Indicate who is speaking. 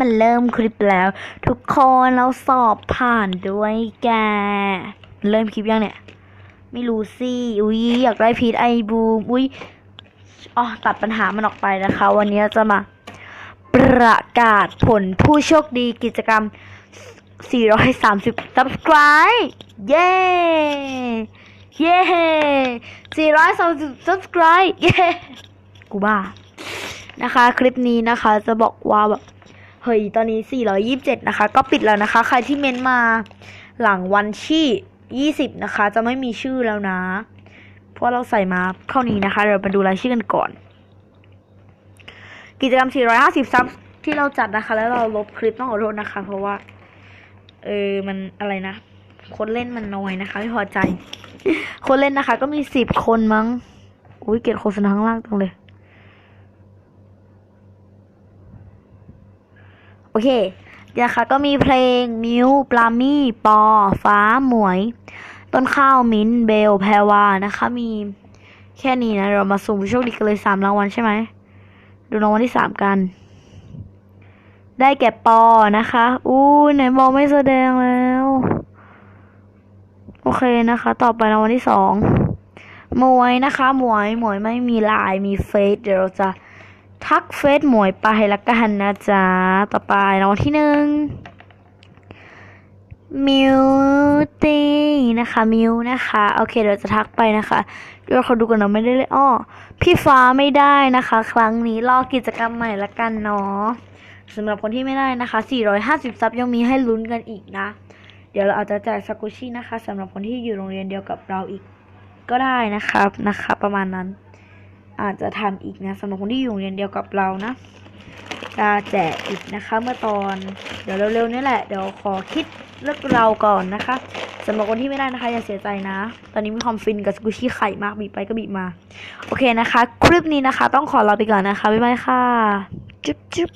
Speaker 1: มันเริ่มคลิปแล้ว ทุกคนเราสอบผ่านด้วยแก เริ่มคลิปยังเนี่ย ไม่รู้สิอุ้ยอยากได้พีทไอบูมอุ้ยอ๋อตัดปัญหามันออกไปนะคะ วันนี้จะมา ประกาศผลผู้โชคดีกิจกรรม 430 subscribe เย้ เย้ 430 subscribe เย้ กูบ้านะคะ คลิปนี้นะคะจะบอกว่าแบบ เฮ้ยตอนนี้ 427 นะคะ ก็ปิดแล้วนะคะ ใครที่เม้นมาหลังวันที่ 20 นะคะ จะไม่มีชื่อแล้วนะ เพราะเราใส่มาเท่านี้นะคะเรามาดูรายชื่อกันก่อน กิจกรรม 450 ซับที่เราจัดนะคะ แล้วเราลบคลิปต้องขอโทษนะคะ เพราะว่า เออมันอะไรนะ คนเล่นมันน้อยนะคะ ไม่พอใจ คนเล่นนะคะ ก็มี 10 คนมั้ง อุ้ยเกียดโฆษณาข้างล่างจังเลย โอเคนะคะก็มีเพลงมิวปลามี่ปอ ฟ้าหมวย ต้นข้าวมิ้นเบลแพรวานะคะ มีแค่นี้นะ เรามาสุ่มโชคดีกันเลยสามรางวัลใช่ไหม ดูรางวัลที่สามกัน ได้แก่ปอนะคะ อู้ไหนบอกไม่แสดงแล้ว โอเคนะคะ ต่อไปรางวัลที่สองหมวยนะคะ หมวยหมวยไม่มีลน์มีเฟซเดี๋ยวเราจะ ทักเฟซหมวยไปละกันนะจ๊ะ ต่อไปรางวัลที่หนึ่งมิวตี้นะคะมิวนะคะ โอเคเดี๋ยวจะทักไปนะคะเดี๋ยวเขาดูกันเนาะไม่ได้เลยอ้อพี่ฟ้าไม่ได้นะคะ ครั้งนี้รอกิจกรรมใหม่ละกันเนาะสำหรับคนที่ไม่ได้นะคะ 450 ซับยังมีให้ลุ้นกันอีกนะ เดี๋ยวเราอาจจะแจกสกุชี่นะคะสำหรับคนที่อยู่โรงเรียนเดียวกับเราอีกก็ได้นะครับนะคะ ประมาณนั้น อาจจะทำอีกนะสำหรับคนที่อยู่โรงเรียนเดียวกับเรานะจะแจกอีกนะคะ เมื่อตอน เดี๋ยวเร็วๆนี่แหละเดี๋ยวขอคิดเลือกเราก่อนนะคะสำหรับคนที่ไม่ได้นะคะอย่าเสียใจนะ ตอนนี้มีความฟินกับสกุชี่ไข่มากบีบไปก็บีบมา โอเคนะคะ คลิปนี้นะคะ ต้องขอลาไปก่อนนะคะบ๊ายบายค่ะ จุ๊บจุ๊บ